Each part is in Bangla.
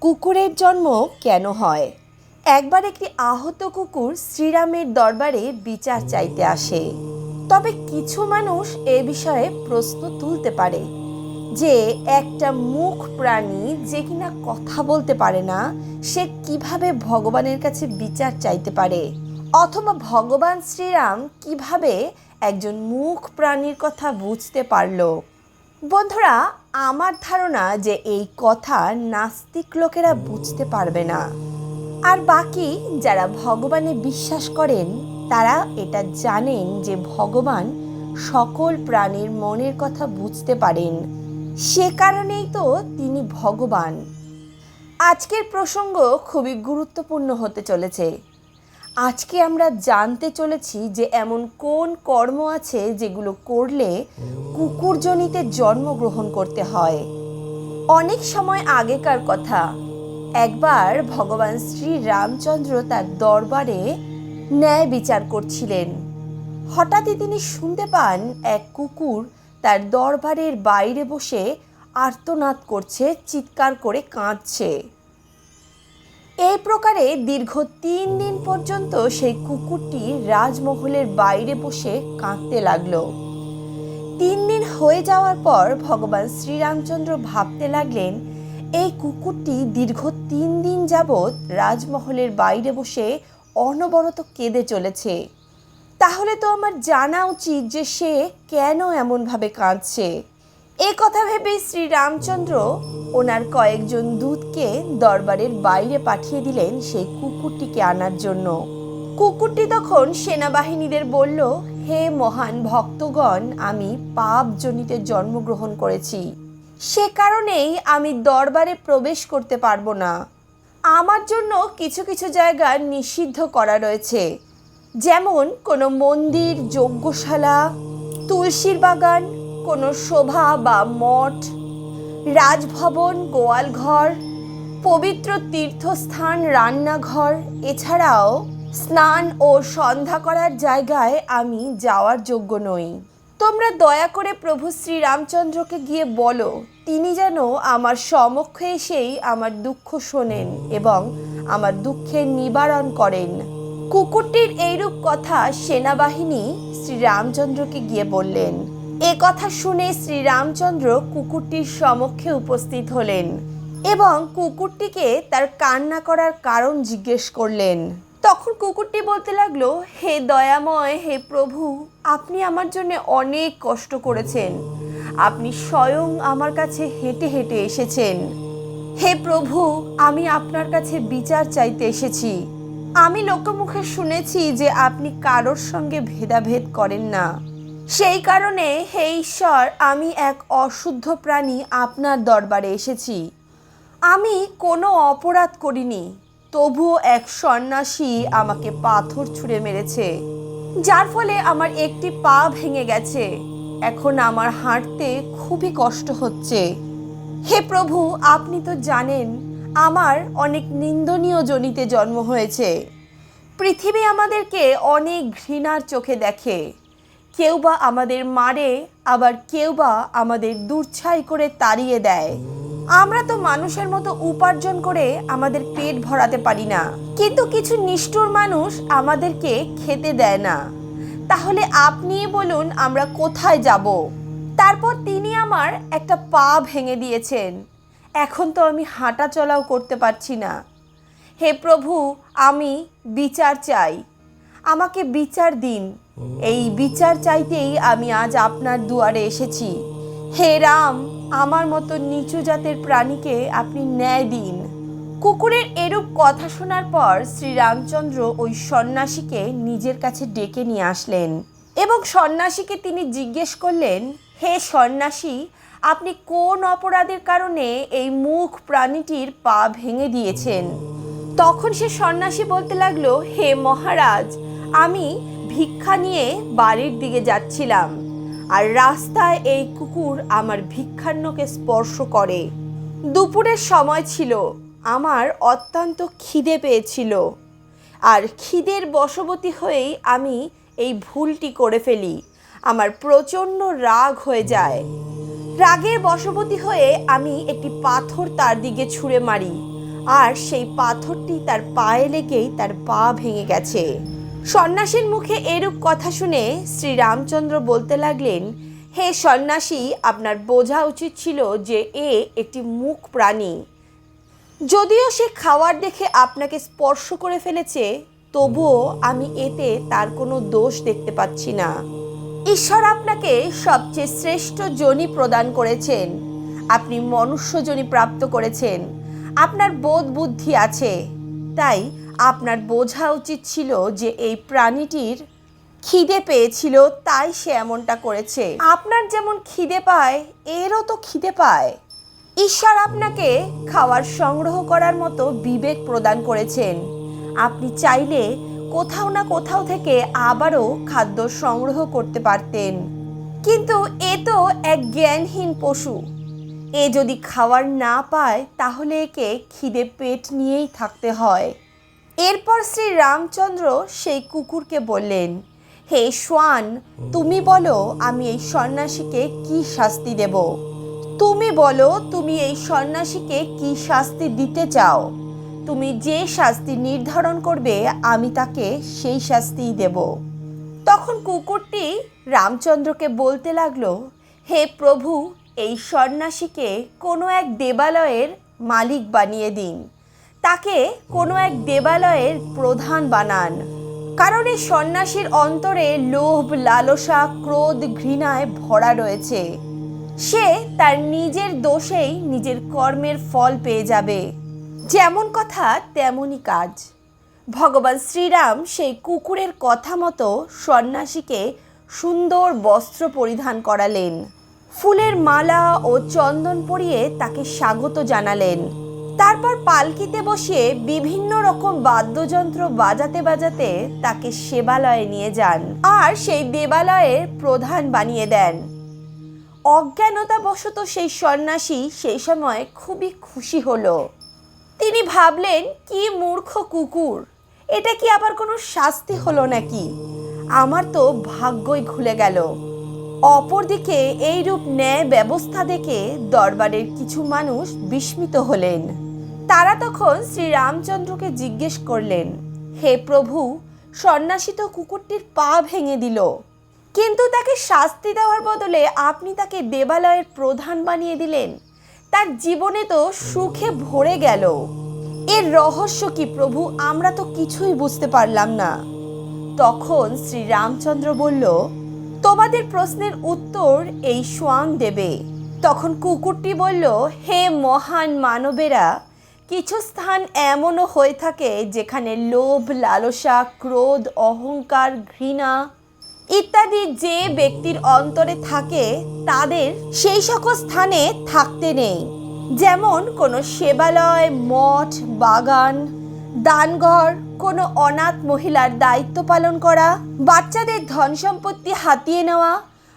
কুকুরের জন্ম কেন হয়? একবার একটি আহত কুকুর শ্রীরামের দরবারে বিচার চাইতে আসে। তবে কিছু মানুষ এ বিষয়ে প্রশ্ন তুলতে পারে যে, একটা মুখ প্রাণী যে কিনা কথা বলতে পারে না, সে কীভাবে ভগবানের কাছে বিচার চাইতে পারে? অথবা ভগবান শ্রীরাম কীভাবে একজন মুখ প্রাণীর কথা বুঝতে পারল? বন্ধুরা আমার ধারণা যে এই কথা নাস্তিক লোকেরা বুঝতে পারবে না। আর বাকি যারা ভগবানে বিশ্বাস করেন, তারা এটা জানেন যে ভগবান সকল প্রাণীর মনের কথা বুঝতে পারেন। সে কারণেই তো তিনি ভগবান। আজকের প্রসঙ্গ খুবই গুরুত্বপূর্ণ হতে চলেছে। আজকে আমরা জানতে চলেছি যে এমন কোন কর্ম আছে যেগুলো করলে কুকুরজনিতে জন্মগ্রহণ করতে হয়। অনেক সময় আগেকার কথা। একবার ভগবান শ্রী রামচন্দ্র তার দরবারে ন্যায় বিচার করছিলেন। হঠাৎই তিনি শুনতে পান এক কুকুর তার দরবারের বাইরে বসে আর্তনাদ করছে, চিৎকার করে কাঁদছে। এই প্রকারে দীর্ঘ তিন দিন পর্যন্ত সেই কুকুরটি রাজমহলের বাইরে বসে কাঁদতে লাগল। তিন দিন হয়ে যাওয়ার পর ভগবান শ্রীরামচন্দ্র ভাবতে লাগলেন, এই কুকুরটি দীর্ঘ তিন দিন যাবৎ রাজমহলের বাইরে বসে অনবরত কেঁদে চলেছে। তাহলে তো আমার জানা উচিত যে সে কেন এমনভাবে কাঁদছে। এ কথা ভেবে শ্রী রামচন্দ্র ওনার কয়েকজন দূতকে দরবারের বাইরে পাঠিয়ে দিলেন সেই কুকুরটিকে আনার জন্য। কুকুরটি তখন সেনাবাহিনীদের বলল, হে মহান ভক্তগণ, আমি পাপজনিতে জন্মগ্রহণ করেছি। সে কারণেই আমি দরবারে প্রবেশ করতে পারব না। আমার জন্য কিছু কিছু জায়গা নিষিদ্ধ করা রয়েছে। যেমন কোনো মন্দির, যজ্ঞশালা, তুলসীর বাগান কোনো শোভা বা মঠ, রাজভবন, গোয়ালঘর, পবিত্র তীর্থস্থান, রান্নাঘর, এছাড়াও স্নান ও সন্ধ্যা করার জায়গায় আমি যাওয়ার যোগ্য নই। তোমরা দয়া করে প্রভু শ্রী রামচন্দ্রকে গিয়ে বলো, তিনি যেন আমার সমক্ষে এসেই আমার দুঃখ শোনেন এবং আমার দুঃখের নিবারণ করেন। কুকুরটির এইরূপ কথা সেনাবাহিনী শ্রী রামচন্দ্রকে গিয়ে বললেন এ কথা শুনে শ্রী রামচন্দ্র কুকুরটির সমক্ষে উপস্থিত হলেন এবং কুকুরটিকে তার কান্না করার কারণ জিজ্ঞেস করলেন। তখন কুকুরটি বলতে লাগল, হে দয়াময়, হে প্রভু, আপনি আমার জন্য অনেক কষ্ট করেছেন। আপনি স্বয়ং আমার কাছে হেঁটে হেঁটে এসেছেন। হে প্রভু, আমি আপনার কাছে বিচার চাইতে এসেছি। আমি লোকমুখে শুনেছি যে আপনি কারোর সঙ্গে ভেদাভেদ করেন না। সেই কারণে, হে ঈশ্বর, আমি এক অশুদ্ধ প্রাণী আপনার দরবারে এসেছি। আমি কোনো অপরাধ করিনি, তবুও এক সন্ন্যাসী আমাকে পাথর ছুঁড়ে মেরেছে, যার ফলে আমার একটি পা ভেঙে গেছে। এখন আমার হাঁটতে খুবই কষ্ট হচ্ছে। হে প্রভু, আপনি তো জানেন, আমার অনেক নিন্দনীয় জনিতে জন্ম হয়েছে। পৃথিবী আমাদেরকে অনেক ঘৃণার চোখে দেখে। কেউ বা আমাদের মারে, আবার কেউ বা আমাদের দুর্ছাই করে তাড়িয়ে দেয়। আমরা তো মানুষের মতো উপার্জন করে আমাদের পেট ভরাতে পারি না। কিন্তু কিছু নিষ্ঠুর মানুষ আমাদেরকে খেতে দেয় না। তাহলে আপনি বলুন, আমরা কোথায় যাব? তারপর তিনি আমার একটা পা ভেঙে দিয়েছেন। এখন তো আমি হাঁটা চলাও করতে পারছি না। হে প্রভু, আমি বিচার চাই। আমাকে বিচার দিন। এই বিচার চাইতেই আমি আজ আপনার দুয়ারে এসেছি। হে রাম, আমার মতো নিচু জাতের প্রাণীকে আপনি ন্যায় দিন। কুকুরের এরূপ কথা শোনার পর শ্রীরামচন্দ্র ওই সন্ন্যাসীকে নিজের কাছে ডেকে নিয়ে আসলেন এবং সন্ন্যাসীকে তিনি জিজ্ঞেস করলেন, হে সন্ন্যাসী, আপনি কোন অপরাধের কারণে এই মুখ প্রাণীটির পা ভেঙে দিয়েছেন? তখন সে সন্ন্যাসী বলতে লাগল, হে মহারাজ, আমি ভিক্ষা নিয়ে বাড়ির দিকে যাচ্ছিলাম, আর রাস্তায় এই কুকুর আমার ভিক্ষান্নকে স্পর্শ করে। দুপুরের সময় ছিল, আমার অত্যন্ত খিদে পেয়েছিল, আর খিদের বশবতী হয়েই আমি এই ভুলটি করে ফেলি। আমার প্রচণ্ড রাগ হয়ে যায়। রাগের বশবতী হয়ে আমি একটি পাথর তার দিকে ছুঁড়ে মারি, আর সেই পাথরটি তার পায়ে লেগেই তার পা ভেঙে গেছে। সন্ন্যাসীর মুখে এরূপ কথা শুনে শ্রী রামচন্দ্র বলতে লাগলেন, হে সন্ন্যাসী, আপনার বোঝা উচিত ছিল যে এ একটি মুখ প্রাণী। যদিও সে খাওয়ার দেখে আপনাকে স্পর্শ করে ফেলেছে, তবুও আমি এতে তার কোনো দোষ দেখতে পাচ্ছি না। ঈশ্বর আপনাকে সবচেয়ে শ্রেষ্ঠ জনি প্রদান করেছেন। আপনি মনুষ্য জনি প্রাপ্ত করেছেন। আপনার বোধ বুদ্ধি আছে। তাই আপনার বোঝা উচিত ছিল যে এই প্রাণীটির খিদে পেয়েছিল, তাই সে এমনটা করেছে। আপনার যেমন খিদে পায়, এরও তো খিদে পায়। ঈশ্বর আপনাকে খাওয়ার সংগ্রহ করার মতো বিবেক প্রদান করেছেন। আপনি চাইলে কোথাও না কোথাও থেকে আবারও খাদ্য সংগ্রহ করতে পারতেন। কিন্তু এ তো এক জ্ঞানহীন পশু। এ যদি খাওয়ার না পায়, তাহলে একে খিদে পেট নিয়েই থাকতে হয়। এরপর শ্রী রামচন্দ্র সেই কুকুরকে বললেন, হে সোয়ান, তুমি বলো, আমি এই সন্ন্যাসীকে কি শাস্তি দেব? তুমি বলো, তুমি এই সন্ন্যাসীকে কি শাস্তি দিতে চাও? তুমি যে শাস্তি নির্ধারণ করবে, আমি তাকে সেই শাস্তিই দেব। তখন কুকুরটি রামচন্দ্রকে বলতে লাগল, হে প্রভু, এই সন্ন্যাসীকে কোনো এক দেবালয়ের মালিক বানিয়ে দিন। তাকে কোনো এক দেবালয়ের প্রধান বানান। কারণ এই সন্ন্যাসীর অন্তরে লোভ, লালসা, ক্রোধ, ঘৃণায় ভরা রয়েছে। সে তার নিজের দোষেই নিজের কর্মের ফল পেয়ে যাবে। যেমন কথা, তেমনই কাজ। ভগবান শ্রীরাম সেই কুকুরের কথা মতো সন্ন্যাসীকে সুন্দর বস্ত্র পরিধান করালেন। ফুলের মালা ও চন্দন পরিয়ে তাকে স্বাগত জানালেন। তারপর পালকিতে বসিয়ে বিভিন্ন রকম বাদ্যযন্ত্র বাজাতে বাজাতে তাকে সেবালয়ে নিয়ে যান আর সেই দেবালয়ের প্রধান বানিয়ে দেন। অজ্ঞানতাবশত সেই সন্ন্যাসী সেই সময় খুবই খুশি হলো। তিনি ভাবলেন, কি মূর্খ কুকুর! এটা কি আবার কোনো শাস্তি হলো নাকি? আমার তো ভাগ্যই খুলে গেল। অপরদিকে এইরূপ ন্যায় ব্যবস্থা দেখে দরবারের কিছু মানুষ বিস্মিত হলেন। তারা তখন শ্রী রামচন্দ্রকে জিজ্ঞেস করলেন, হে প্রভু সন্ন্যাসী তো কুকুরটির পা ভেঙে দিল। কিন্তু তাকে শাস্তি দেওয়ার বদলে আপনি তাকে দেবালয়ের প্রধান বানিয়ে দিলেন। তার জীবনে তো সুখে ভরে গেল। এর রহস্য কি প্রভু, আমরা তো কিছুই বুঝতে পারলাম না। তখন শ্রী রামচন্দ্র বলল, তোমাদের প্রশ্নের উত্তর এই সোয়াং দেবে। তখন কুকুরটি বলল, হে মহান মানবেরা কিছু স্থান এমনও হয়ে থাকে যেখানে লোভ, লালসা, ক্রোধ, অহংকার, ঘৃণা ইত্যাদি যে ব্যক্তির অন্তরে থাকে, তাদের সেই সকল স্থানে থাকতে নেই। যেমন কোনো সেবালয়, মঠ, বাগান, দানঘর, কোনো অনাথ মহিলার দায়িত্ব পালন করা, বাচ্চাদের ধন সম্পত্তি হাতিয়ে নেওয়া,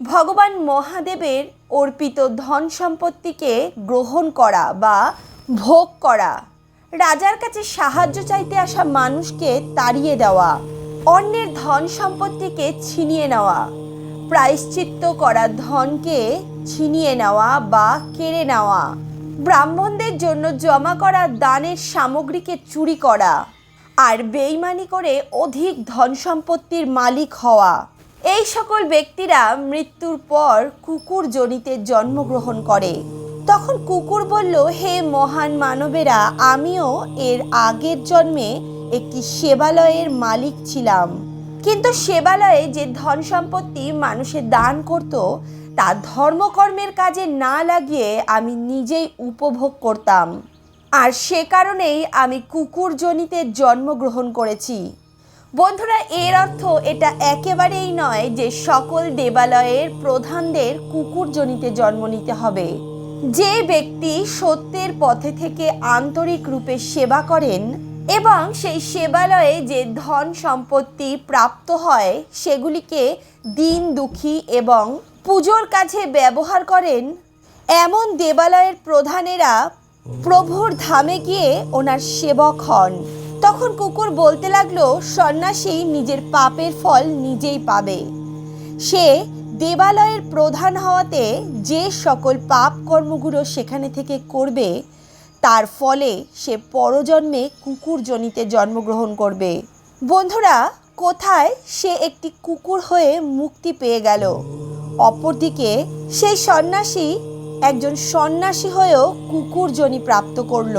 ভগবান মহাদেবের অর্পিত ধন সম্পত্তিকে গ্রহণ করা বা ভোগ করা। রাজার কাছে সাহায্য চাইতে আসা মানুষকে তাড়িয়ে দেওয়া, অন্যের ধন সম্পত্তিকে ছিনিয়ে নেওয়া, প্রায়শ্চিত্ত করা ধনকে ছিনিয়ে নেওয়া বা কেড়ে নেওয়া, ব্রাহ্মণদের জন্য জমা করা দানের সামগ্রীকে চুরি করা, আর বেইমানি করে অধিক ধন সম্পত্তির মালিক হওয়া। এই সকল ব্যক্তিরা মৃত্যুর পর কুকুর জনিতে জন্মগ্রহণ করে। তখন কুকুর বলল, হে মহান মানবেরা, আমিও এর আগের জন্মে একটি সেবালয়ের মালিক ছিলাম। কিন্তু সেবালয়ে যে ধন সম্পত্তি মানুষে দান করত, তা ধর্মকর্মের কাজে না লাগিয়ে আমি নিজেই উপভোগ করতাম। আর সে কারণেই আমি কুকুর জনিতে জন্মগ্রহণ করেছি। বন্ধুরা, এর অর্থ এটা একেবারেই নয় যে সকল দেবালয়ের প্রধানদের কুকুর জনিতে জন্ম নিতে হবে। যে ব্যক্তি সত্যের পথে থেকে আন্তরিক রূপে সেবা করেন এবং সেই সেবালয়ে যে ধন সম্পত্তি প্রাপ্ত হয়, সেগুলিকে দিন দুঃখী এবং পুজোর কাজে ব্যবহার করেন, এমন দেবালয়ের প্রধানেরা প্রভুর ধামে গিয়ে ওনার সেবক হন। তখন কুকুর বলতে লাগল, সন্ন্যাসী নিজের পাপের ফল নিজেই পাবে। সে দেবালয়ের প্রধান হওয়াতে যে সকল পাপ কর্মগুলো সেখানে থেকে করবে, তার ফলে সে পরজন্মে কুকুর জনিতে জন্মগ্রহণ করবে। বন্ধুরা, কোথায় সে একটি কুকুর হয়ে মুক্তি পেয়ে গেল? অপরদিকে সেই সন্ন্যাসী একজন সন্ন্যাসী হয়েও কুকুর জনি প্রাপ্ত করল।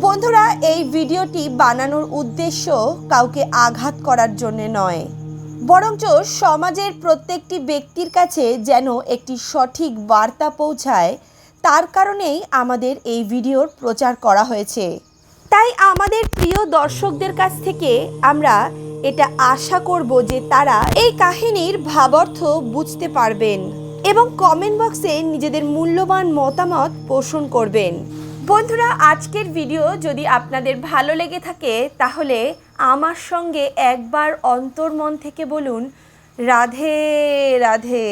বন্ধুরা, এই ভিডিওটি বানানোর উদ্দেশ্য কাউকে আঘাত করার জন্য নয়। বরঞ্চ সমাজের প্রত্যেকটি ব্যক্তির কাছে যেন একটি সঠিক বার্তা পৌঁছায়, তার কারণেই আমাদের এই ভিডিওর প্রচার করা হয়েছে। তাই আমাদের প্রিয় দর্শকদের কাছ থেকে আমরা এটা আশা করব যে তারা এই কাহিনীর ভাবার্থ বুঝতে পারবেন এবং কমেন্ট বক্সে নিজেদের মূল্যবান মতামত পোষণ করবেন। বন্ধুরা, আজকের ভিডিও যদি আপনাদের ভালো লেগে থাকে, তাহলে আমার সঙ্গে একবার অন্তর্মন থেকে বলুন রাধে রাধে।